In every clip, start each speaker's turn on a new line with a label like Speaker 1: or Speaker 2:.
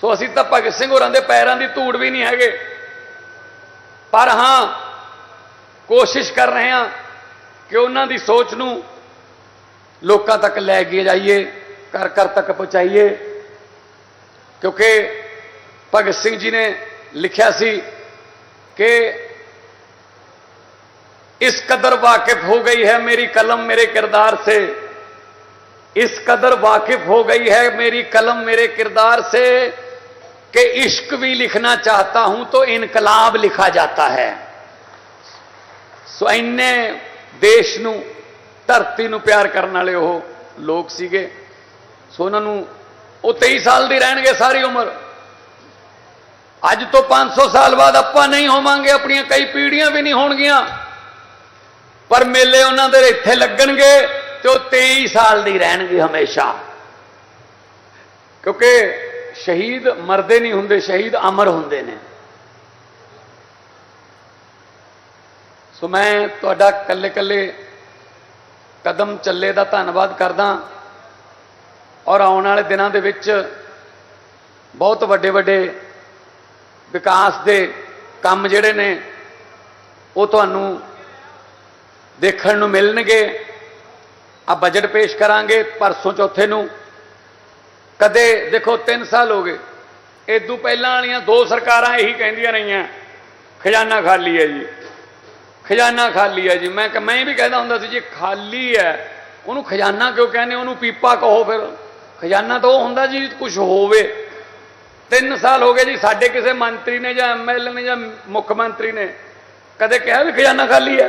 Speaker 1: ਸੋ ਅਸੀਂ ਤਾਂ ਭਗਤ ਸਿੰਘ ਹੋਰਾਂ ਦੇ ਪੈਰਾਂ ਦੀ ਧੂੜ ਵੀ ਨਹੀਂ ਹੈਗੇ। ਪਰ ਹਾਂ, ਕੋਸ਼ਿਸ਼ ਕਰ ਰਹੇ ਹਾਂ ਕਿ ਉਹਨਾਂ ਦੀ ਸੋਚ ਨੂੰ ਲੋਕਾਂ ਤੱਕ ਲੈ ਕੇ ਜਾਈਏ, ਘਰ ਘਰ ਤੱਕ ਪਹੁੰਚਾਈਏ। ਕਿਉਂਕਿ ਭਗਤ ਸਿੰਘ ਜੀ ਨੇ ਲਿਖਿਆ ਸੀ ਕਿ ਇਸ ਕਦਰ ਵਾਕਿਫ ਹੋ ਗਈ ਹੈ ਮੇਰੀ ਕਲਮ ਮੇਰੇ ਕਿਰਦਾਰ ਸੇ। इस कदर वाकिफ हो गई है मेरी कलम मेरे किरदार से कि इश्क भी लिखना चाहता हूं तो इनकलाब लिखा जाता है ਸੋ ਇੰਨੇ ਦੇਸ਼ ਨੂੰ ਧਰਤੀ ਨੂੰ ਪਿਆਰ ਕਰਨ ਵਾਲੇ ਉਹ ਲੋਕ ਸੀਗੇ ਸੋ ਉਹਨਾਂ ਨੂੰ ਉਹ 23 ਸਾਲ ਦੀ ਰਹਿਣਗੇ ਸਾਰੀ ਉਮਰ ਅੱਜ ਤੋਂ 500 ਸਾਲ ਬਾਅਦ ਆਪਾਂ ਨਹੀਂ ਹੋਵਾਂਗੇ ਆਪਣੀਆਂ ਕਈ ਪੀੜ੍ਹੀਆਂ ਵੀ ਨਹੀਂ ਹੋਣਗੀਆਂ ਪਰ ਮੇਲੇ ਉਹਨਾਂ ਦੇ ਇੱਥੇ ਲੱਗਣਗੇ ਤੇ ਉਹ 23 ਸਾਲ ਦੀ ਰਹਿਣਗੇ ਹਮੇਸ਼ਾ। ਕਿਉਂਕਿ ਸ਼ਹੀਦ ਮਰਦੇ ਨਹੀਂ ਹੁੰਦੇ, ਸ਼ਹੀਦ ਅਮਰ ਹੁੰਦੇ ਨੇ। ਸੋ ਮੈਂ ਤੁਹਾਡਾ ਕੱਲੇ ਕੱਲੇ ਕਦਮ ਚੱਲੇ ਦਾ ਧੰਨਵਾਦ ਕਰਦਾ ਔਰ ਆਉਣ ਵਾਲੇ ਦਿਨਾਂ ਦੇ ਵਿੱਚ ਬਹੁਤ ਵੱਡੇ ਵੱਡੇ ਵਿਕਾਸ ਦੇ ਕੰਮ ਜਿਹੜੇ ਨੇ, ਉਹ ਤੁਹਾਨੂੰ ਦੇਖਣ ਨੂੰ ਮਿਲਣਗੇ। ਆ ਬਜਟ ਪੇਸ਼ ਕਰਾਂਗੇ ਪਰਸੋਂ ਚੌਥੇ ਨੂੰ। ਕਦੇ ਦੇਖੋ 3 ਸਾਲ ਹੋ ਗਏ। ਇਦੋਂ ਪਹਿਲਾਂ ਵਾਲੀਆਂ ਦੋ ਸਰਕਾਰਾਂ ਇਹੀ ਕਹਿੰਦੀਆਂ ਰਹੀਆਂ, ਖਜ਼ਾਨਾ ਖਾਲੀ ਹੈ ਜੀ। ਖਜ਼ਾਨਾ ਖਾਲੀ ਹੈ ਜੀ। ਮੈਂ ਕਿ ਮੈਂ ਵੀ ਕਹਿੰਦਾ ਹੁੰਦਾ ਸੀ, ਜੀ ਖਾਲੀ ਹੈ, ਉਹਨੂੰ ਖਜ਼ਾਨਾ ਕਿਉਂ ਕਹਿੰਦੇ? ਉਹਨੂੰ ਪੀਪਾ ਕਹੋ ਫਿਰ। ਖਜ਼ਾਨਾ ਤਾਂ ਉਹ ਹੁੰਦਾ ਜੀ ਕੁਝ ਹੋਵੇ। 3 ਸਾਲ ਹੋ ਗਏ ਜੀ, ਸਾਡੇ ਕਿਸੇ ਮੰਤਰੀ ਨੇ ਜਾਂ ਐਮਐਲਏ ਨੇ ਜਾਂ ਮੁੱਖ ਮੰਤਰੀ ਨੇ ਕਦੇ ਕਿਹਾ ਵੀ ਖਜ਼ਾਨਾ ਖਾਲੀ ਹੈ?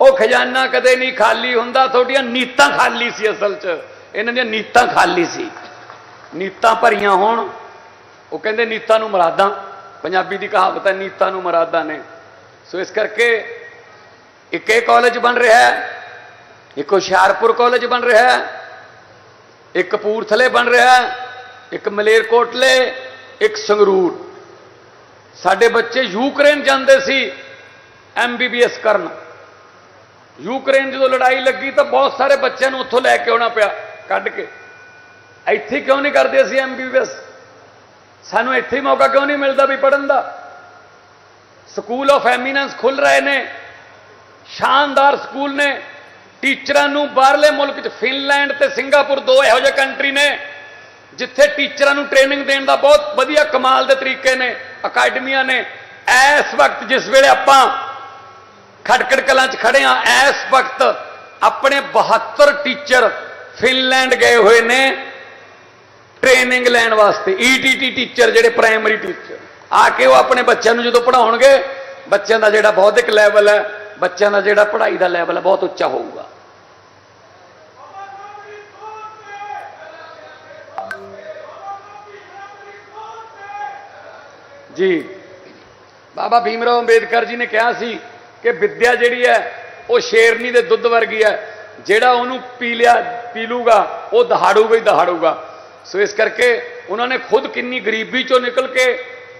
Speaker 1: ਉਹ ਖਜ਼ਾਨਾ ਕਦੇ ਨਹੀਂ ਖਾਲੀ ਹੁੰਦਾ, ਤੁਹਾਡੀਆਂ ਨੀਤਾਂ ਖਾਲੀ ਸੀ ਅਸਲ 'ਚ। ਇਹਨਾਂ ਦੀਆਂ ਨੀਤਾਂ ਖਾਲੀ ਸੀ। ਨੀਤਾਂ ਭਰੀਆਂ ਹੋਣ, ਉਹ ਕਹਿੰਦੇ ਨੀਤਾਂ ਨੂੰ ਮਰਾਦਾਂ। ਪੰਜਾਬੀ ਦੀ ਕਹਾਵਤ ਹੈ, ਨੀਤਾਂ ਨੂੰ ਮਰਾਦਾਂ ਨੇ। ਸੋ ਇਸ ਕਰਕੇ ਇੱਕ ਇਹ ਕਾਲਜ ਬਣ ਰਿਹਾ ਹੈ, ਇੱਕ ਹੁਸ਼ਿਆਰਪੁਰ ਕਾਲਜ ਬਣ ਰਿਹਾ ਹੈ, ਇੱਕ ਕਪੂਰਥਲੇ ਬਣ ਰਿਹਾ ਹੈ, ਇੱਕ ਮਲੇਰਕੋਟਲੇ, ਇੱਕ ਸੰਗਰੂਰ। ਸਾਡੇ ਬੱਚੇ ਯੂਕਰੇਨ ਜਾਂਦੇ ਸੀ ਐਮਬੀਬੀਐਸ ਕਰਨ। ਯੂਕਰੇਨ ਜਦੋਂ ਲੜਾਈ ਲੱਗੀ ਤਾਂ ਬਹੁਤ ਸਾਰੇ ਬੱਚਿਆਂ ਨੂੰ ਉੱਥੋਂ ਲੈ ਕੇ ਆਉਣਾ ਪਿਆ, ਕੱਢ ਕੇ। ਇੱਥੇ ਕਿਉਂ ਨਹੀਂ ਕਰਦੇ ਅਸੀਂ ਐਮਬੀਬੀਐਸ ਸਾਨੂੰ ਇੱਥੇ ਮੌਕਾ ਕਿਉਂ ਨਹੀਂ ਮਿਲਦਾ ਵੀ ਪੜਨ ਦਾ? ਸਕੂਲ ਆਫ ਐਮੀਨੈਂਸ ਖੁੱਲ ਰਹੇ ਨੇ, ਸ਼ਾਨਦਾਰ ਸਕੂਲ ਨੇ। ਟੀਚਰਾਂ ਨੂੰ ਬਾਹਰਲੇ ਮੁਲਕ 'ਚ ਫਿਨਲੈਂਡ ਤੇ ਸਿੰਗਾਪੁਰ ਦੋ ਇਹੋ ਜਿਹੇ ਕੰਟਰੀ ਨੇ, ਜਿੱਥੇ ਟੀਚਰਾਂ ਨੂੰ ਟ੍ਰੇਨਿੰਗ ਦੇਣ ਦਾ ਬਹੁਤ ਵਧੀਆ ਕਮਾਲ ਦੇ ਤਰੀਕੇ ਨੇ, ਅਕੈਡਮੀਆਂ ਨੇ। ਇਸ ਵਕਤ ਜਿਸ ਵੇਲੇ ਆਪਾਂ ਖਟਕੜ ਕਲਾਂ 'ਚ ਖੜੇ ਆ। ਇਸ ਵਕਤ ਆਪਣੇ 72 ਟੀਚਰ ਫਿਨਲੈਂਡ ਗਏ ਹੋਏ ਨੇ ਟ੍ਰੇਨਿੰਗ ਲੈਣ ਵਾਸਤੇ। ਈਟੀਟੀ ਟੀਚਰ ਜਿਹੜੇ ਪ੍ਰਾਇਮਰੀ ਟੀਚਰ ਆ ਕੇ ਉਹ ਆਪਣੇ ਬੱਚਿਆਂ ਨੂੰ ਜਦੋਂ ਪੜਾਉਣਗੇ ਬੱਚਿਆਂ ਦਾ ਜਿਹੜਾ ਬੌਧਿਕ ਲੈਵਲ ਹੈ, ਬੱਚਿਆਂ ਦਾ ਜਿਹੜਾ ਪੜ੍ਹਾਈ ਦਾ ਲੈਵਲ ਹੈ, ਬਹੁਤ ਉੱਚਾ ਹੋਊਗਾ। ਜੀ। ਬਾਬਾ ਭੀਮ ਰਾਓ ਅੰਬੇਦਕਰ ਜੀ ਨੇ ਕਿਹਾ ਸੀ ਕਿ ਵਿੱਦਿਆ ਜਿਹੜੀ ਹੈ, ਉਹ ਸ਼ੇਰਨੀ ਦੇ ਦੁੱਧ ਵਰਗੀ ਹੈ। ਜਿਹੜਾ ਉਹਨੂੰ ਪੀ ਲਿਆ, ਪੀ ਲੂਗਾ, ਉਹ ਦਹਾੜੂਗਾ ਹੀ ਦਹਾੜੂਗਾ। ਸੋ ਇਸ ਕਰਕੇ ਉਹਨਾਂ ਨੇ ਖੁਦ ਕਿੰਨੀ ਗਰੀਬੀ ਚੋਂ ਨਿਕਲ ਕੇ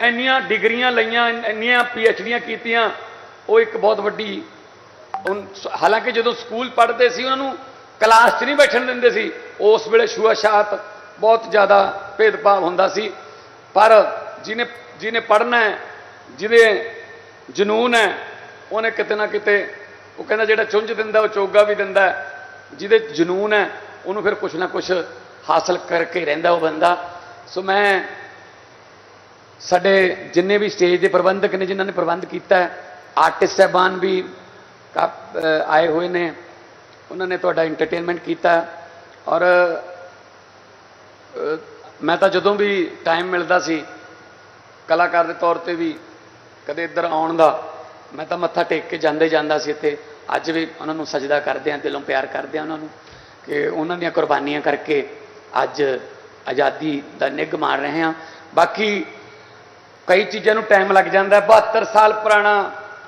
Speaker 1: ਇੰਨੀਆਂ ਡਿਗਰੀਆਂ ਲਈਆਂ, ਇੰਨੀਆਂ ਪੀਐਚਡੀਆਂ ਕੀਤੀਆਂ। ਉਹ ਇੱਕ ਬਹੁਤ ਵੱਡੀ ਹਾਲਾਂਕਿ ਜਦੋਂ ਸਕੂਲ ਪੜ੍ਹਦੇ ਸੀ, ਉਹਨਾਂ ਨੂੰ ਕਲਾਸ 'ਚ ਨਹੀਂ ਬੈਠਣ ਦਿੰਦੇ ਸੀ। ਉਸ ਵੇਲੇ ਛੂਆਛਾਤ ਬਹੁਤ ਜ਼ਿਆਦਾ ਭੇਦਭਾਵ ਹੁੰਦਾ ਸੀ। ਪਰ ਜਿਹਨੇ ਜਿਹਨੇ ਪੜ੍ਹਨਾ ਹੈ, ਜਿਹਦੇ ਜਨੂਨ ਹੈ ਉਹਨੇ ਕਿਤੇ ਨਾ ਕਿਤੇ, ਉਹ ਕਹਿੰਦਾ ਜਿਹੜਾ ਚੁੰਝ ਦਿੰਦਾ, ਉਹ ਚੋਗਾ ਵੀ ਦਿੰਦਾ ਜਿਹਦੇ ਜਨੂਨ ਹੈ, ਉਹਨੂੰ ਫਿਰ ਕੁਛ ਨਾ ਕੁਛ ਹਾਸਲ ਕਰਕੇ ਰਹਿੰਦਾ ਉਹ ਬੰਦਾ। ਸੋ ਮੈਂ ਸਾਡੇ ਜਿੰਨੇ ਵੀ ਸਟੇਜ ਦੇ ਪ੍ਰਬੰਧਕ ਨੇ, ਜਿਨ੍ਹਾਂ ਨੇ ਪ੍ਰਬੰਧ ਕੀਤਾ ਆਰਟਿਸਟ ਸਹਿਬਾਨ ਵੀ ਕਾ- ਆਏ ਹੋਏ ਨੇ, ਉਹਨਾਂ ਨੇ ਤੁਹਾਡਾ ਐਂਟਰਟੇਨਮੈਂਟ ਕੀਤਾ। ਔਰ ਮੈਂ ਤਾਂ ਜਦੋਂ ਵੀ ਟਾਈਮ ਮਿਲਦਾ ਸੀ, ਕਲਾਕਾਰ ਦੇ ਤੌਰ ਤੇ ਵੀ ਕਦੇ ਇੱਧਰ ਆਉਣ ਦਾ ਮੈਂ ਤਾਂ ਮੱਥਾ ਟੇਕ ਕੇ ਜਾਂਦੇ ਜਾਂਦਾ ਸੀ ਇੱਥੇ। ਅੱਜ ਵੀ ਉਹਨਾਂ ਨੂੰ ਸਜਦਾ ਕਰਦੇ ਹਾਂ, ਦਿਲੋਂ ਪਿਆਰ ਕਰਦੇ ਹਾਂ ਉਹਨਾਂ ਨੂੰ ਕਿ ਉਹਨਾਂ ਦੀਆਂ ਕੁਰਬਾਨੀਆਂ ਕਰਕੇ ਅੱਜ ਆਜ਼ਾਦੀ ਦਾ ਨਿੱਘ ਮਾਰ ਰਹੇ ਹਾਂ। ਬਾਕੀ ਕਈ ਚੀਜ਼ਾਂ ਨੂੰ ਟਾਈਮ ਲੱਗ ਜਾਂਦਾ ਹੈ। 72 ਸਾਲ ਪੁਰਾਣਾ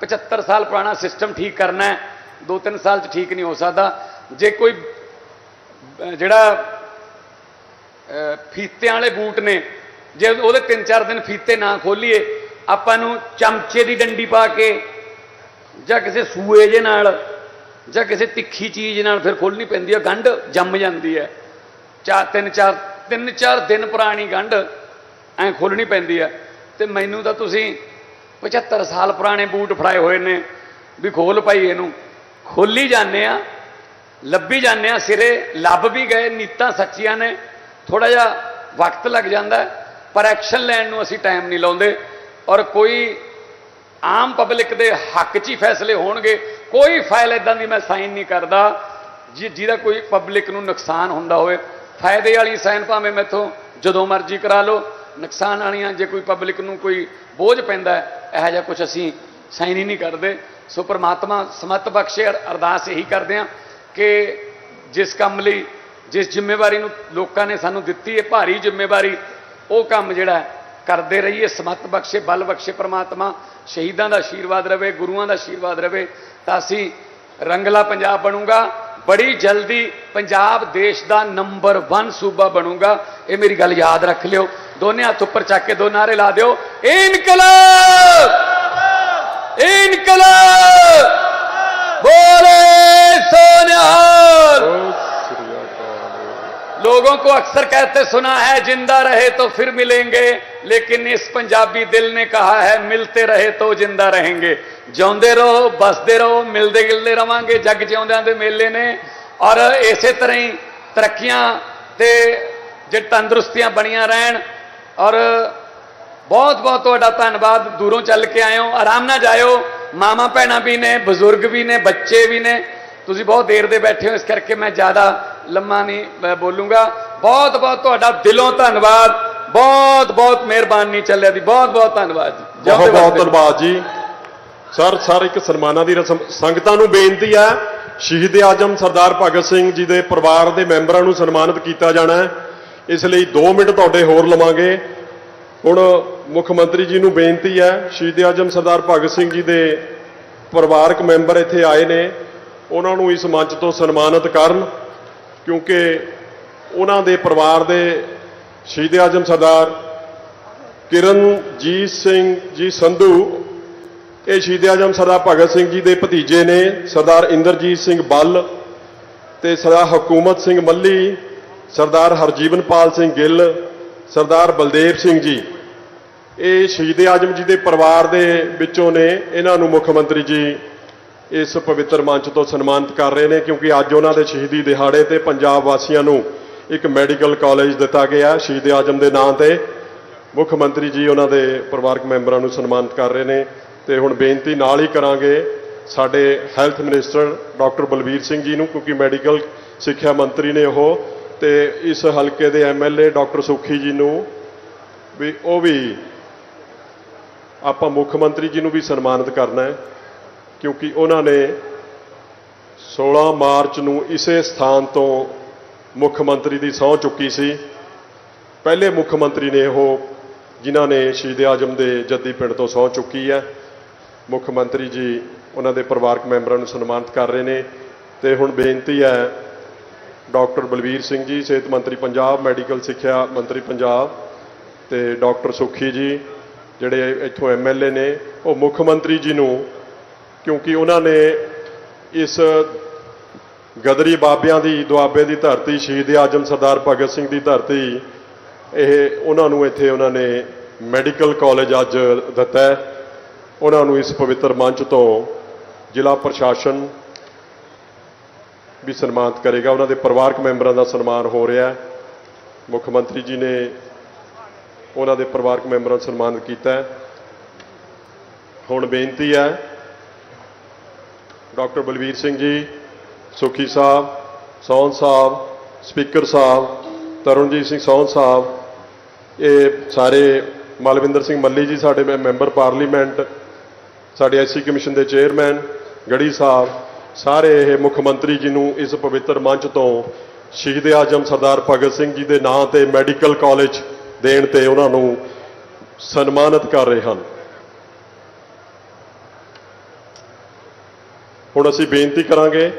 Speaker 1: 75 ਸਾਲ ਪੁਰਾਣਾ ਸਿਸਟਮ ਠੀਕ ਕਰਨਾ ਹੈ। 2-3 ਸਾਲ 'ਚ ਠੀਕ ਨਹੀਂ ਹੋ ਸਕਦਾ। ਜੇ ਕੋਈ ਜਿਹੜਾ ਫੀਤਿਆਂ ਵਾਲੇ ਬੂਟ ਨੇ, ਜੇ ਉਹਦੇ 3-4 ਦਿਨ ਫੀਤੇ ਨਾ ਖੋਲੀਏ, ਆਪਾਂ ਨੂੰ ਚਮਚੇ ਦੀ ਡੰਡੀ ਪਾ ਕੇ ਜਾਂ ਕਿਸੇ ਸੂਏ ਜੇ ਨਾਲ, ਜਾਂ ਕਿਸੇ ਤਿੱਖੀ ਚੀਜ਼ ਨਾਲ ਫਿਰ ਖੋਲਣੀ ਪੈਂਦੀ ਹੈ ਗੰਢ ਜੰਮ ਜਾਂਦੀ ਹੈ। ਚਾਰ, ਤਿੰਨ ਚਾਰ ਤਿੰਨ, ਚਾਰ ਦਿਨ ਪੁਰਾਣੀ ਗੰਢ ਐ ਖੋਲਣੀ ਪੈਂਦੀ ਹੈ ਤੇ ਮੈਨੂੰ ਤਾਂ ਤੁਸੀਂ 75 ਸਾਲ ਪੁਰਾਣੇ ਬੂਟ ਫੜਾਏ ਹੋਏ ਨੇ ਵੀ ਖੋਲ ਪਾਈ ਇਹਨੂੰ। ਖੋਲੀ ਜਾਂਦੇ ਆ, ਲੱਭੀ ਜਾਂਦੇ ਆ, ਸਿਰੇ ਲੱਭ ਵੀ ਗਏ, ਨੀਤਾਂ ਸੱਚੀਆਂ ਨੇ। ਥੋੜਾ ਜਿਹਾ ਵਕਤ ਲੱਗ ਜਾਂਦਾ, ਪਰ ਐਕਸ਼ਨ ਲੈਣ ਨੂੰ ਅਸੀਂ ਟਾਈਮ ਨਹੀਂ ਲਾਉਂਦੇ। ਔਰ ਕੋਈ ਆਮ ਪਬਲਿਕ ਦੇ ਹੱਕ 'ਚ ਹੀ ਫੈਸਲੇ ਹੋਣਗੇ। ਕੋਈ ਫਾਈਲ ਇਦਾਂ ਦੀ ਮੈਂ ਸਾਈਨ ਨਹੀਂ ਕਰਦਾ, ਜਿ- ਜਿਹਦਾ ਕੋਈ ਪਬਲਿਕ ਨੂੰ ਨੁਕਸਾਨ ਹੁੰਦਾ ਹੋਵੇ। ਫਾਇਦੇ ਵਾਲੀ ਸਾਈਨ ਭਾਵੇਂ ਮੈਥੋਂ ਜਦੋਂ ਮਰਜ਼ੀ ਕਰਾ ਲਓ। ਨੁਕਸਾਨ ਵਾਲੀਆਂ ਜੇ ਕੋਈ ਪਬਲਿਕ ਨੂੰ ਕੋਈ ਬੋਝ ਪੈਂਦਾ, ਇਹੋ ਜਿਹਾ ਕੁਝ ਅਸੀਂ ਸਾਈਨ ਹੀ ਨਹੀਂ ਕਰਦੇ। ਸੋ ਪ੍ਰਮਾਤਮਾ ਸਮਤ ਬਖਸ਼ੇ ਅਰਦਾਸ ਇਹੀ ਕਰਦੇ ਹਾਂ ਕਿ ਜਿਸ ਕੰਮ ਲਈ, ਜਿਸ ਜ਼ਿੰਮੇਵਾਰੀ ਨੂੰ ਲੋਕਾਂ ਨੇ ਸਾਨੂੰ ਦਿੱਤੀ ਹੈ ਭਾਰੀ ਜ਼ਿੰਮੇਵਾਰੀ, ਉਹ ਕੰਮ ਜਿਹੜਾ ਕਰਦੇ ਰਹੀਏ, ਸਮਤ ਬਖਸ਼ੇ, ਬਲ ਬਖਸ਼ੇ ਪ੍ਰਮਾਤਮਾ। ਸ਼ਹੀਦਾਂ ਦਾ ਆਸ਼ੀਰਵਾਦ ਰਵੇ, ਗੁਰੂਆਂ ਦਾ ਆਸ਼ੀਰਵਾਦ ਰਵੇ, ਤਾਂ ਅਸੀਂ ਰੰਗਲਾ ਪੰਜਾਬ ਬਣੂਗਾ। ਬੜੀ ਜਲਦੀ ਪੰਜਾਬ ਦੇਸ਼ ਦਾ ਨੰਬਰ 1 ਸੂਬਾ ਬਣੂਗਾ। ਇਹ ਮੇਰੀ ਗੱਲ ਯਾਦ ਰੱਖ ਲਿਓ। ਦੋਨੇ ਹੱਥ ਉੱਪਰ ਚੱਕ ਕੇ ਦੋ ਨਾਰੇ ਲਾ ਦਿਓ। ਇਨਕਲਾਬ! ਇਨਕਲਾਬ! ਬੋਲੇ ਸੋਨਿਹਾਲ लोगों को अक्सर कहते सुना है जिंदा रहे तो फिर मिलेंगे लेकिन इस पंजाबी दिल ने कहा है मिलते रहे तो जिंदा रहेंगे ਜਿਉਂਦੇ ਰਹੋ ਬਸਦੇ ਰਹੋ ਮਿਲਦੇ ਗਿਲਦੇ ਰਵਾਂਗੇ ਜੱਗ ਜਿਉਂਦਿਆਂ ਦੇ ਮੇਲੇ ਨੇ ਔਰ ਇਸੇ ਤਰ੍ਹਾਂ ਹੀ ਤਰੱਕੀਆਂ ਤੇ ਜੇ ਤੰਦਰੁਸਤੀਆਂ ਬਣੀਆਂ ਰਹਿਣ ਔਰ ਬਹੁਤ ਬਹੁਤ ਤੁਹਾਡਾ ਧੰਨਵਾਦ ਦੂਰੋਂ ਚੱਲ ਕੇ ਆਏ ਹੋ ਆਰਾਮ ਨਾਲ ਜਾਇਓ ਮਾਮਾ ਭੈਣਾਂ ਵੀ ਨੇ ਬਜ਼ੁਰਗ ਵੀ ਨੇ ਬੱਚੇ ਵੀ ਨੇ ਤੁਸੀਂ ਬਹੁਤ ਦੇਰ ਦੇ ਬੈਠੇ ਹੋ ਇਸ ਕਰਕੇ ਮੈਂ ਜ਼ਿਆਦਾ ਲੰਮਾ ਨਹੀਂ ਮੈਂ ਬੋਲੂੰਗਾ। ਬਹੁਤ ਬਹੁਤ ਤੁਹਾਡਾ ਦਿਲੋਂ ਧੰਨਵਾਦ। ਬਹੁਤ ਬਹੁਤ ਮਿਹਰਬਾਨੀ ਚੱਲਿਆ ਦੀ। ਬਹੁਤ ਬਹੁਤ ਧੰਨਵਾਦ ਜੀ।
Speaker 2: ਬਹੁਤ ਬਹੁਤ। ਧੰਨਵਾਦ ਜੀ। ਸਰ ਸਰ ਇੱਕ ਸਨਮਾਨਾਂ ਦੀ ਰਸਮ ਸੰਗਤਾਂ ਨੂੰ ਬੇਨਤੀ ਹੈ ਸ਼ਹੀਦ ਆਜਮ ਸਰਦਾਰ ਭਗਤ ਸਿੰਘ ਜੀ ਦੇ ਪਰਿਵਾਰ ਦੇ ਮੈਂਬਰਾਂ ਨੂੰ ਸਨਮਾਨਿਤ ਕੀਤਾ ਜਾਣਾ ਹੈ। ਇਸ ਲਈ 2 ਮਿੰਟ ਤੁਹਾਡੇ ਹੋਰ ਲਵਾਂਗੇ। ਹੁਣ ਮੁੱਖ ਮੰਤਰੀ ਜੀ ਨੂੰ ਬੇਨਤੀ ਹੈ ਸ਼ਹੀਦ ਆਜਮ ਸਰਦਾਰ ਭਗਤ ਸਿੰਘ ਜੀ ਦੇ ਪਰਿਵਾਰਕ ਮੈਂਬਰ ਇੱਥੇ ਆਏ ਨੇ। ਉਹਨਾਂ ਨੂੰ ਇਸ ਮੰਚ ਤੋਂ ਸਨਮਾਨਿਤ ਕਰਨ, ਕਿਉਂਕਿ ਉਹਨਾਂ ਦੇ ਪਰਿਵਾਰ ਦੇ ਸ਼ਹੀਦ ਆਜਮ ਸਰਦਾਰ ਕਿਰਨਜੀਤ ਸਿੰਘ ਜੀ ਸੰਧੂ, ਇਹ ਸ਼ਹੀਦ ਆਜਮ ਸਰਦਾਰ ਭਗਤ ਸਿੰਘ ਜੀ ਦੇ ਭਤੀਜੇ ਨੇ, ਸਰਦਾਰ ਇੰਦਰਜੀਤ ਸਿੰਘ ਬੱਲ ਤੇ ਸਰਦਾਰ ਹਕੂਮਤ ਸਿੰਘ ਮੱਲੀ, ਸਰਦਾਰ ਹਰਜੀਵਨਪਾਲ ਸਿੰਘ ਗਿੱਲ, ਸਰਦਾਰ ਬਲਦੇਵ ਸਿੰਘ ਜੀ। ਇਹ ਸ਼ਹੀਦ ਆਜਮ ਜੀ ਦੇ ਪਰਿਵਾਰ ਦੇ ਵਿੱਚੋਂ ਨੇ, ਇਹਨਾਂ ਨੂੰ ਮੁੱਖ ਮੰਤਰੀ ਜੀ ਇਸ ਪਵਿੱਤਰ ਮੰਚ ਤੋਂ ਸਨਮਾਨਿਤ ਕਰ ਰਹੇ ਨੇ ਕਿਉਂਕਿ ਅੱਜ ਉਹਨਾਂ ਦੇ ਸ਼ਹੀਦੀ ਦਿਹਾੜੇ ਤੇ ਪੰਜਾਬ ਵਾਸੀਆਂ ਨੂੰ ਇੱਕ ਮੈਡੀਕਲ ਕਾਲਜ ਦਿੱਤਾ ਗਿਆ ਸ਼ਹੀਦ ਆਜਮ ਦੇ ਨਾਂ ਤੇ ਮੁੱਖ ਮੰਤਰੀ ਜੀ ਉਹਨਾਂ ਦੇ ਪਰਿਵਾਰਕ ਮੈਂਬਰਾਂ ਨੂੰ ਸਨਮਾਨਿਤ ਕਰ ਰਹੇ ਨੇ ਤੇ ਹੁਣ ਬੇਨਤੀ ਨਾਲ ਹੀ ਕਰਾਂਗੇ ਸਾਡੇ health minister doctor Balbir Singh ji ਨੂੰ, ਕਿਉਂਕਿ ਮੈਡੀਕਲ ਸਿੱਖਿਆ ਮੰਤਰੀ ਨੇ ਉਹ ਤੇ ਇਸ ਹਲਕੇ ਦੇ ਐਮਐਲਏ ਡਾਕਟਰ ਸੁਖੀ ਜੀ ਨੂੰ ਵੀ ਉਹ ਵੀ ਆਪਾਂ ਮੁੱਖ ਮੰਤਰੀ ਜੀ ਨੂੰ ਵੀ ਸਨਮਾਨਿਤ ਕਰਨਾ ਹੈ। ਕਿਉਂਕਿ ਉਹਨਾਂ ਨੇ 16 ਮਾਰਚ ਨੂੰ ਇਸੇ ਸਥਾਨ ਤੋਂ ਮੁੱਖ ਮੰਤਰੀ ਦੀ ਸਹੁੰ ਚੁੱਕੀ ਸੀ। ਪਹਿਲੇ ਮੁੱਖ ਮੰਤਰੀ ਨੇ ਉਹ, ਜਿਨ੍ਹਾਂ ਨੇ ਸ਼ਹੀਦ ਆਜਮ ਦੇ ਜੱਦੀ ਪਿੰਡ ਤੋਂ ਸਹੁੰ ਚੁੱਕੀ ਹੈ। ਮੁੱਖ ਮੰਤਰੀ ਜੀ ਉਹਨਾਂ ਦੇ ਪਰਿਵਾਰਕ ਮੈਂਬਰਾਂ ਨੂੰ ਸਨਮਾਨਿਤ ਕਰ ਰਹੇ ਨੇ ਤੇ ਹੁਣ ਬੇਨਤੀ ਹੈ ਡਾਕਟਰ ਬਲਵੀਰ ਸਿੰਘ ਜੀ, ਸਿਹਤ ਮੰਤਰੀ ਪੰਜਾਬ, ਮੈਡੀਕਲ ਸਿੱਖਿਆ ਮੰਤਰੀ ਪੰਜਾਬ ਤੇ ਡਾਕਟਰ ਸੁਖੀ ਜੀ, ਜਿਹੜੇ ਇੱਥੋਂ ਐਮਐਲਏ ਨੇ, ਉਹ ਮੁੱਖ ਮੰਤਰੀ ਜੀ ਨੂੰ ਕਿਉਂਕਿ ਉਹਨਾਂ ਨੇ ਇਸ ਗਦਰੀ ਬਾਬਿਆਂ ਦੀ, ਦੁਆਬੇ ਦੀ ਧਰਤੀ, ਸ਼ਹੀਦ ਆਜਮ ਸਰਦਾਰ ਭਗਤ ਸਿੰਘ ਦੀ ਧਰਤੀ, ਇਹ ਉਹਨਾਂ ਨੂੰ ਇੱਥੇ ਉਹਨਾਂ ਨੇ ਮੈਡੀਕਲ ਕਾਲਜ ਅੱਜ ਦਿੱਤਾ ਹੈ। ਉਹਨਾਂ ਨੂੰ ਇਸ ਪਵਿੱਤਰ ਮੰਚ ਤੋਂ ਜ਼ਿਲ੍ਹਾ ਪ੍ਰਸ਼ਾਸਨ ਵੀ ਸਨਮਾਨਿਤ ਕਰੇਗਾ। ਉਹਨਾਂ ਦੇ ਪਰਿਵਾਰਕ ਮੈਂਬਰਾਂ ਦਾ ਸਨਮਾਨ ਹੋ ਰਿਹਾ ਹੈ। ਮੁੱਖ ਮੰਤਰੀ ਜੀ ਨੇ ਉਹਨਾਂ ਦੇ ਪਰਿਵਾਰਕ ਮੈਂਬਰਾਂ ਨੂੰ ਸਨਮਾਨਿਤ ਕੀਤਾ ਹੈ। ਹੁਣ ਬੇਨਤੀ ਹੈ ਡਾਕਟਰ ਬਲਵੀਰ ਸਿੰਘ ਜੀ, ਸੁਖੀ ਸਾਹਿਬ ਸੌਨ ਸਾਹਿਬ, ਸਪੀਕਰ ਸਾਹਿਬ ਤਰੁਣਜੀਤ ਸਿੰਘ ਸੌਨ ਸਾਹਿਬ, ਇਹ ਸਾਰੇ ਮਲਵਿੰਦਰ ਸਿੰਘ ਮੱਲੀ ਜੀ ਸਾਡੇ ਮੈ- ਮੈਂਬਰ ਪਾਰਲੀਮੈਂਟ, ਸਾਡੇ ਐਸਸੀ ਕਮਿਸ਼ਨ ਦੇ ਚੇਅਰਮੈਨ, ਗੜੀ ਸਾਹਿਬ, ਸਾਰੇ ਇਹ ਮੁੱਖ ਮੰਤਰੀ ਜੀ ਨੂੰ ਇਸ ਪਵਿੱਤਰ ਮੰਚ ਤੋਂ ਸ਼ਹੀਦ ਆਜਮ ਸਰਦਾਰ ਭਗਤ ਸਿੰਘ ਜੀ ਦੇ ਨਾਂ ਤੇ ਮੈਡੀਕਲ ਕਾਲਜ ਦੇਣ ਤੇ ਉਹਨਾਂ ਨੂੰ ਸਨਮਾਨਿਤ ਕਰ ਰਹੇ ਹਨ। ਹੁਣ ਅਸੀਂ ਬੇਨਤੀ ਕਰਾਂਗੇ।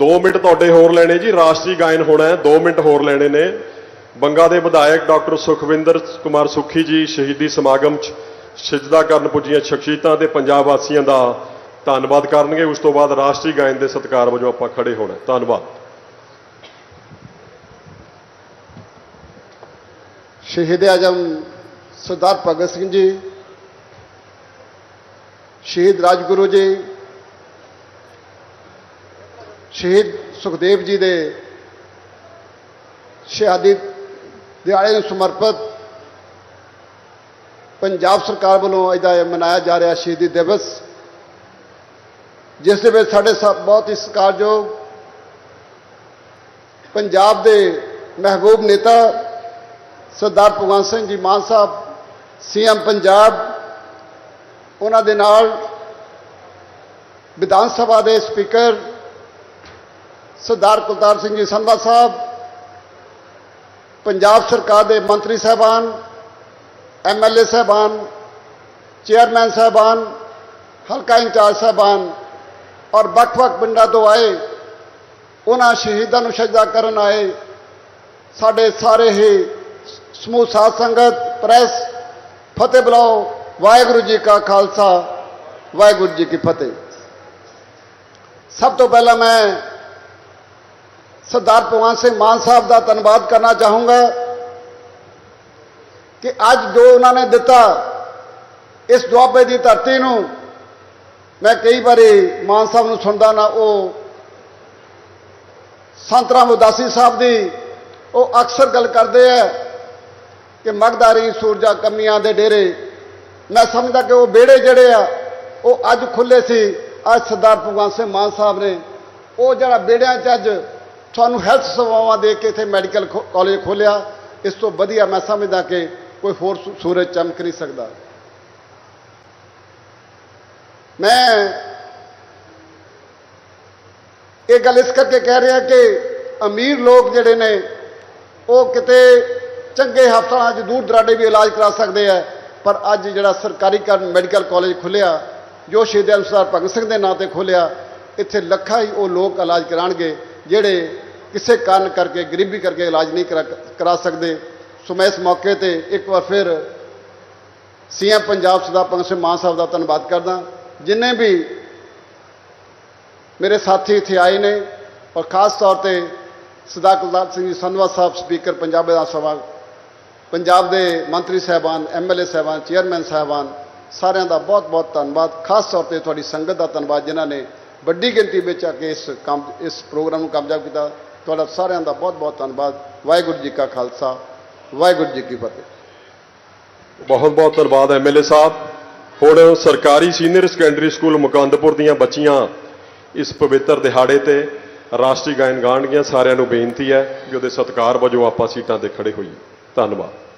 Speaker 2: 2 ਮਿੰਟ ਤੁਹਾਡੇ ਹੋਰ ਲੈਣੇ ਜੀ, ਰਾਸ਼ਟਰੀ ਗਾਇਨ ਹੋਣਾ ਹੈ 2 ਮਿੰਟ ਹੋਰ ਲੈਣੇ ਨੇ। ਬੰਗਾ ਦੇ ਵਿਧਾਇਕ ਡਾਕਟਰ ਸੁਖਵਿੰਦਰ ਕੁਮਾਰ ਸੁਖੀ ਜੀ ਸ਼ਹੀਦੀ ਸਮਾਗਮ 'ਚ ਸਿਜਦਾ ਕਰਨ ਪੁੱਜੀਆਂ ਸ਼ਖਸੀਅਤਾਂ ਤੇ ਪੰਜਾਬ ਵਾਸੀਆਂ ਦਾ ਧੰਨਵਾਦ ਕਰਨਗੇ। ਉਸ ਤੋਂ ਬਾਅਦ ਰਾਸ਼ਟਰੀ ਗਾਇਨ ਦੇ ਸਤਿਕਾਰ ਵਜੋਂ ਆਪਾਂ ਖੜੇ ਹੋਣਾ ਧੰਨਵਾਦ।
Speaker 3: ਸ਼ਹੀਦ ਆਜਮ ਸਰਦਾਰ ਭਗਤ ਸਿੰਘ ਜੀ, ਸ਼ਹੀਦ ਰਾਜਗੁਰੂ ਜੀ ਸ਼ਹੀਦ ਸੁਖਦੇਵ ਜੀ ਦੇ ਸ਼ਹਾਦੀ ਦਿਹਾੜੇ ਨੂੰ ਸਮਰਪਿਤ ਪੰਜਾਬ ਸਰਕਾਰ ਵੱਲੋਂ ਇਹਦਾ ਮਨਾਇਆ ਜਾ ਰਿਹਾ ਸ਼ਹੀਦੀ ਦਿਵਸ, ਜਿਸ ਦੇ ਵਿੱਚ ਸਾਡੇ ਸਭ ਬਹੁਤ ਹੀ ਸਤਿਕਾਰਯੋਗ ਪੰਜਾਬ ਦੇ ਮਹਿਬੂਬ ਨੇਤਾ ਸਰਦਾਰ ਭਗਵੰਤ ਸਿੰਘ ਜੀ ਮਾਨ ਸਾਹਿਬ, ਸੀਐਮ ਪੰਜਾਬ, ਉਹਨਾਂ ਦੇ ਨਾਲ ਵਿਧਾਨ ਸਭਾ ਦੇ ਸਪੀਕਰ ਸਰਦਾਰ ਕੁਲਤਾਰ ਸਿੰਘ ਜੀ ਸੰਧਾ ਸਾਹਿਬ, ਪੰਜਾਬ ਸਰਕਾਰ ਦੇ ਮੰਤਰੀ ਸਾਹਿਬਾਨ ਐਮਐਲਏ ਸਾਹਿਬਾਨ, ਚੇਅਰਮੈਨ ਸਾਹਿਬਾਨ, ਹਲਕਾ ਇੰਚਾਰਜ ਸਾਹਿਬਾਨ ਔਰ ਵੱਖ-ਵੱਖ ਪਿੰਡਾਂ ਤੋਂ ਆਏ, ਉਹਨਾਂ ਸ਼ਹੀਦਾਂ ਨੂੰ ਸਜਦਾ ਕਰਨ ਆਏ, ਸਾਡੇ ਸਾਰੇ ਹੀ ਸਮੂਹ ਸਾਧ ਸੰਗਤ, ਪ੍ਰੈਸ, ਫਤਿਹ ਬੁਲਾਓ, ਵਾਹਿਗੁਰੂ ਜੀ ਕਾ ਖਾਲਸਾ, ਵਾਹਿਗੁਰੂ ਜੀ ਕੀ ਫਤਿਹ। ਸਭ ਤੋਂ ਪਹਿਲਾਂ ਮੈਂ ਸਰਦਾਰ ਭਗਵੰਤ ਸਿੰਘ ਮਾਨ ਸਾਹਿਬ ਦਾ ਧੰਨਵਾਦ ਕਰਨਾ ਚਾਹੂੰਗਾ ਕਿ ਅੱਜ ਜੋ ਉਹਨਾਂ ਨੇ ਦਿੱਤਾ ਇਸ ਦੁਆਬੇ ਦੀ ਧਰਤੀ ਨੂੰ, ਮੈਂ ਕਈ ਵਾਰੀ ਮਾਨ ਸਾਹਿਬ ਨੂੰ ਸੁਣਦਾ ਨਾ, ਉਹ ਸੰਤ ਰਾਮ ਉਦਾਸੀ ਸਾਹਿਬ ਦੀ ਉਹ ਅਕਸਰ ਗੱਲ ਕਰਦੇ ਆ ਕਿ ਮਗਦਾਰੀ ਸੂਰਜਾ ਕਮੀਆਂ ਦੇ ਡੇਰੇ। ਮੈਂ ਸਮਝਦਾ ਕਿ ਉਹ ਵਿਹੜੇ ਜਿਹੜੇ ਆ, ਉਹ ਅੱਜ ਖੁੱਲੇ ਸੀ। ਅੱਜ ਸਰਦਾਰ ਭਗਵੰਤ ਸਿੰਘ ਮਾਨ ਸਾਹਿਬ ਨੇ ਉਹ ਜਿਹੜਾ ਵਿਹੜਿਆਂ 'ਚ ਅੱਜ ਤੁਹਾਨੂੰ ਹੈਲਥ ਸੇਵਾਵਾਂ ਦੇ ਕੇ ਇੱਥੇ ਮੈਡੀਕਲ ਕਾਲਜ ਖੋਲਿਆ, ਇਸ ਤੋਂ ਵਧੀਆ ਮੈਂ ਸਮਝਦਾ ਕਿ ਕੋਈ ਹੋਰ ਸੂਰਜ ਚਮਕ ਨਹੀਂ ਸਕਦਾ। ਮੈਂ ਇਹ ਗੱਲ ਇਸ ਕਰਕੇ ਕਹਿ ਰਿਹਾ ਕਿ ਅਮੀਰ ਲੋਕ ਜਿਹੜੇ ਨੇ, ਉਹ ਕਿਤੇ ਚੰਗੇ ਹਸਪਤਾਲਾਂ 'ਚ ਦੂਰ ਦਰਾਡੇ ਵੀ ਇਲਾਜ ਕਰਾ ਸਕਦੇ ਆ, ਪਰ ਅੱਜ ਜਿਹੜਾ ਸਰਕਾਰੀ ਕਰ ਮੈਡੀਕਲ ਕਾਲਜ ਖੁੱਲਿਆ ਜੋ ਸ਼ਹੀਦ ਅਨੁਸਾਰ ਭਗਤ ਸਿੰਘ ਦੇ ਨਾਂ ਤੇ ਖੁੱਲਿਆ, ਇੱਥੇ ਲੱਖਾਂ ਹੀ ਉਹ ਲੋਕ ਇਲਾਜ ਕਰਾਣਗੇ ਜਿਹੜੇ ਕਿਸੇ ਕਾਰਨ ਕਰਕੇ, ਗਰੀਬੀ ਕਰਕੇ ਇਲਾਜ ਨਹੀਂ ਕਰਾ ਕਰਾ ਸਕਦੇ। ਸੋ ਮੈਂ ਇਸ ਮੌਕੇ ਤੇ ਇੱਕ ਵਾਰ ਫਿਰ ਸੀਐਮ ਪੰਜਾਬ ਸਰਦਾਰ ਭਗਤ ਸਿੰਘ ਮਾਨ ਸਾਹਿਬ ਦਾ ਧੰਨਵਾਦ ਕਰਦਾ। ਜਿੰਨੇ ਵੀ ਮੇਰੇ ਸਾਥੀ ਇੱਥੇ ਆਏ ਨੇ ਔਰ ਖਾਸ ਤੌਰ ਤੇ ਸਰਦਾਰ ਕੁਲਤਾਰ ਸਿੰਘ ਜੀ ਸੰਧਵਾ ਸਾਹਿਬ, ਸਪੀਕਰ ਪੰਜਾਬ ਵਿਧਾਨ ਸਭਾ, ਪੰਜਾਬ ਦੇ ਮੰਤਰੀ ਸਾਹਿਬਾਨ ਐਮਐਲਏ ਸਾਹਿਬਾਨ, ਚੇਅਰਮੈਨ ਸਾਹਿਬਾਨ, ਸਾਰਿਆਂ ਦਾ ਬਹੁਤ ਬਹੁਤ ਧੰਨਵਾਦ। ਖਾਸ ਤੌਰ ਤੇ ਤੁਹਾਡੀ ਸੰਗਤ ਦਾ ਧੰਨਵਾਦ ਜਿਨ੍ਹਾਂ ਨੇ ਵੱਡੀ ਗਿਣਤੀ ਵਿੱਚ ਆ ਕੇ ਇਸ ਕੰਮ, ਇਸ ਪ੍ਰੋਗਰਾਮ ਨੂੰ ਕਾਮਯਾਬ ਕੀਤਾ। ਤੁਹਾਡਾ ਸਾਰਿਆਂ ਦਾ ਬਹੁਤ ਬਹੁਤ ਧੰਨਵਾਦ। ਵਾਹਿਗੁਰੂ ਜੀ ਕਾ ਖਾਲਸਾ, ਵਾਹਿਗੁਰੂ ਜੀ ਕੀ ਫਤਿਹ।
Speaker 2: ਬਹੁਤ ਬਹੁਤ ਧੰਨਵਾਦ ਐਮਐਲਏ ਸਾਹਿਬ। ਹੁਣ ਸਰਕਾਰੀ ਸੀਨੀਅਰ ਸੈਕੰਡਰੀ ਸਕੂਲ ਮੁਕੰਦਪੁਰ ਦੀਆਂ ਬੱਚੀਆਂ ਇਸ ਪਵਿੱਤਰ ਦਿਹਾੜੇ ਤੇ ਰਾਸ਼ਟਰੀ ਗਾਇਨ ਗਾਣਗੀਆਂ ਸਾਰਿਆਂ ਨੂੰ ਬੇਨਤੀ ਹੈ ਕਿ ਉਹਦੇ ਸਤਿਕਾਰ ਵਜੋਂ ਆਪਾਂ ਸੀਟਾਂ ਤੇ ਖੜੇ ਹੋਈਏ। ਧੰਨਵਾਦ।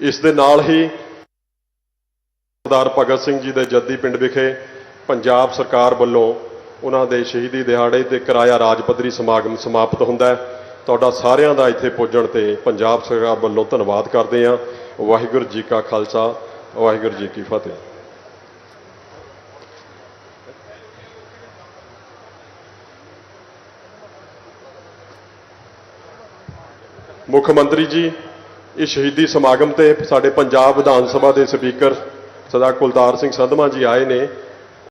Speaker 2: ਇਸ ਦੇ ਨਾਲ ਹੀ ਸਰਦਾਰ ਭਗਤ ਸਿੰਘ ਜੀ ਦੇ ਜੱਦੀ ਪਿੰਡ ਵਿਖੇ ਪੰਜਾਬ ਸਰਕਾਰ ਵੱਲੋਂ ਉਹਨਾਂ ਦੇ ਸ਼ਹੀਦੀ ਦਿਹਾੜੇ ਤੇ ਕਿਰਾਇਆ ਰਾਜ ਪੱਧਰੀ ਸਮਾਗਮ ਸਮਾਪਤ ਹੁੰਦਾ ਹੈ। ਤੁਹਾਡਾ ਸਾਰਿਆਂ ਦਾ ਇੱਥੇ ਪੁੱਜਣ ਤੇ ਪੰਜਾਬ ਸਰਕਾਰ ਵੱਲੋਂ ਧੰਨਵਾਦ ਕਰਦੇ ਹਾਂ। ਵਾਹਿਗੁਰੂ ਜੀ ਕਾ ਖਾਲਸਾ, ਵਾਹਿਗੁਰੂ ਜੀ ਕੀ ਫਤਿਹ। ਮੁੱਖ ਮੰਤਰੀ ਜੀ ਇਹ ਸ਼ਹੀਦੀ ਸਮਾਗਮ ਤੇ ਸਾਡੇ ਪੰਜਾਬ ਵਿਧਾਨ ਸਭਾ ਦੇ ਸਪੀਕਰ ਸਰਦਾਰ ਕੁਲਤਾਰ ਸਿੰਘ ਸੰਧਮਾ ਜੀ ਆਏ ਨੇ।